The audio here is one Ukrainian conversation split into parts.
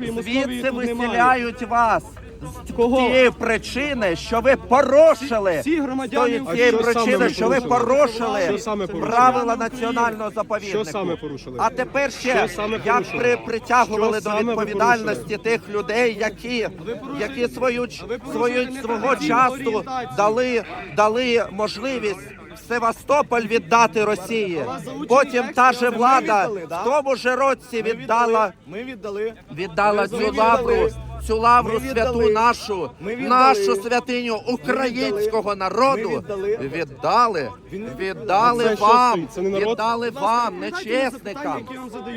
Звідси тут виселяють вас. З Кого? тієї причини, що ви порушили Всі громадяни з тієї А що причини, що ви порушили? порушили Що саме порушили? правила національного заповідника. Що саме порушили? А тепер ще Що саме як порушили? при притягували Що до саме ви відповідальності тих людей, які, які свою ч- свою свого часу дали дали можливість. Севастополь віддати Росії. Потім та же влада в тому ж році віддала Ми віддали. віддала цю лавру, цю лавру Ми святу віддали. нашу, Ми віддали. нашу святиню українського народу. Віддали. Віддали, Він віддали Це вам. Це не народ? віддали вам, нечесникам.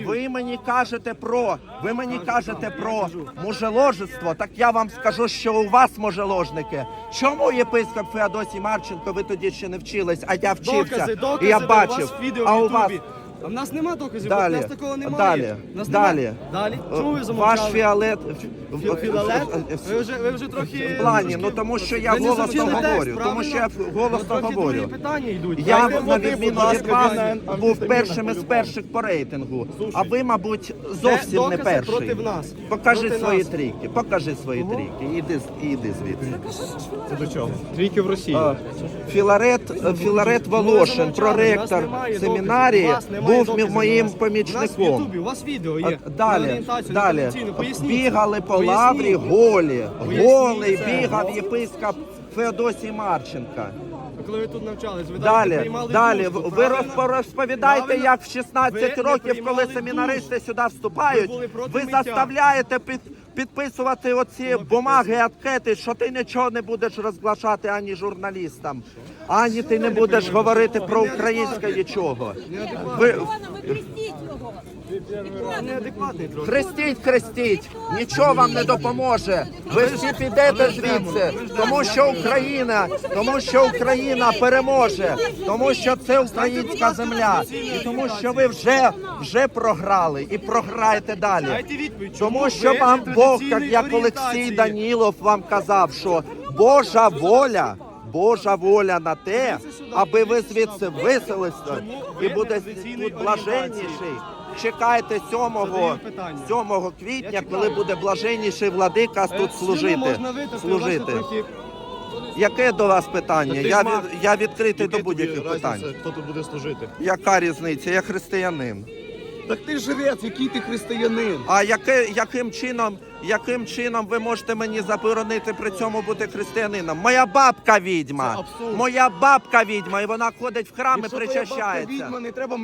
Ви мені кажете про, ви мені кажете про мужеложество. Так я вам скажу, що у вас мужеложники. Чому єпископ Феодосій Марченко, ви тоді ще не вчились, а я вчився Докази, докази, і я у бачив. відео А у вас. А в нас нема доказів, Далі, у нас такого немає. далі, нас далі. немає. Далі. Чому ви ваш замовчали? фіолет Фі- Філалет? Ви вже, ви вже трохи... в плані, ну тому що я Ви не голосно завчили текст, говорю, тому що я голосно Ну, трохи говорю. другі питання йдуть. Я Дайте на води, відміну ласка, від вас був першим із перших по рейтингу, а ви, мабуть, зовсім не докази перший. проти нас? Покажи Проти свої нас. трійки, покажи свої трійки. Іди, з- іди звідси. Це до чого? Трійки в Росії. А, Філарет, Філарет Волошин, замовчали, проректор немає семінарії, доказів, у вас немає був моїм у нас. У нас в помічником. Ютубі, у вас відео є. А, на Далі, орієнтацію, далі. Поясніть. Бігали по Поясніть. лаврі голі. Поясніть Голий це. бігав єпископ Феодосій Марченка. Коли ви тут навчались, ви Далі, приймали далі. Ви розпо- розповідаєте, Правильно? як в 16 Ви не років, коли приймали семінаристи сюди вступають, Ви були проти ви миття. заставляєте під, підписувати оці бумаги, анкети, що ти нічого не будеш розглашати ані журналістам, ані ти не будеш говорити про українське нічого. Ви Хрестіть, хрестіть, нічого вам не допоможе. Ви всі підете звідси, тому що Україна, тому що Україна переможе, тому що це українська земля, і тому що ви вже вже програли і програєте далі. Тому що вам Бог, як, Олексій? Данілов вам казав, що Божа воля. Божа воля на те, аби ви звідси виселися, і буде тут блаженніший. Чекайте 7, Задаю 7 квітня, коли буде блаженніший владика тут Е, служити. служити. Яке до вас питання? Я, від- я відкритий до будь-яких питань. Хто тут буде служити? Яка різниця? Я християнин. Так ти жрець, який ти християнин. А яке, яким чином, яким чином ви можете мені заборонити при цьому бути християнином? Моя бабка відьма. Це абсурд. Моя бабка відьма, і вона ходить в храм і Якщо твоя бабка причащається. відьма, не треба